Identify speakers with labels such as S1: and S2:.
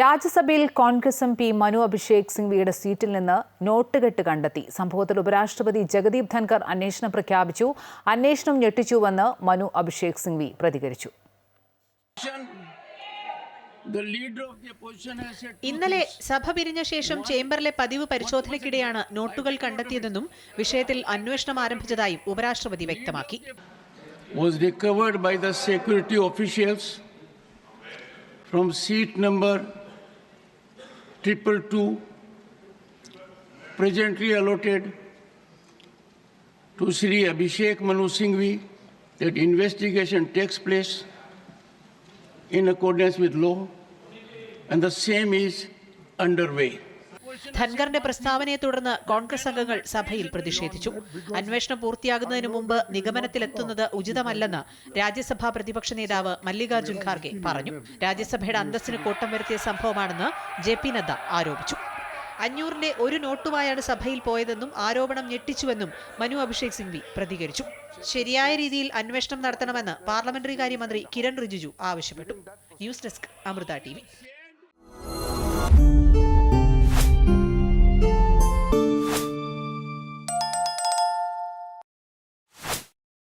S1: രാജ്യസഭയിൽ Congress M P Manu Abhishek സിംഗ്വിയുടെ സീറ്റിൽ നിന്ന് നോട്ടുകെട്ട് കണ്ടെത്തി. സംഭവത്തിൽ ഉപരാഷ്ട്രപതി ജഗദീപ് ധൻകർ അന്വേഷണം പ്രഖ്യാപിച്ചു. അന്വേഷണം ഞെട്ടിച്ചുവെന്ന് മനു അഭിഷേക് സിംഗ്വി പ്രതികരിച്ചു.
S2: ഇന്നലെ സഭ പിരിഞ്ഞ ശേഷം ചേംബറിലെ പതിവ് പരിശോധനയ്ക്കിടെയാണ് നോട്ടുകൾ കണ്ടെത്തിയതെന്നും വിഷയത്തിൽ അന്വേഷണം ആരംഭിച്ചതായും ഉപരാഷ്ട്രപതി വ്യക്തമാക്കി.
S3: Was recovered by the security officials from seat number triple two presently allotted to Sri Abhishek Manu Singhvi that investigation takes place in accordance with law and the same is underway.
S2: ധൻഖറിന്റെ പ്രസ്താവനയെ തുടർന്ന് കോൺഗ്രസ് അംഗങ്ങൾ സഭയിൽ പ്രതിഷേധിച്ചു. അന്വേഷണം പൂർത്തിയാകുന്നതിന് മുമ്പ് നിഗമനത്തിലെത്തുന്നത് ഉചിതമല്ലെന്ന് രാജ്യസഭാ പ്രതിപക്ഷ നേതാവ് മല്ലികാർജുൻ ഖാർഗെ പറഞ്ഞു. രാജ്യസഭയുടെ അന്തസ്സിന് കോട്ടം വരുത്തിയ സംഭവമാണെന്ന് ജെ പി നദ്ദ ആരോപിച്ചു. അഞ്ഞൂറിന്റെ ഒരു നോട്ടുമായാണ് സഭയിൽ പോയതെന്നും ആരോപണം ഞെട്ടിച്ചുവെന്നും മനു അഭിഷേക് സിംഗ്വി പ്രതികരിച്ചു. ശരിയായ രീതിയിൽ അന്വേഷണം നടത്തണമെന്ന് പാർലമെന്ററി കാര്യമന്ത്രി കിരൺ റിജിജു ആവശ്യപ്പെട്ടു. News desk Amrita T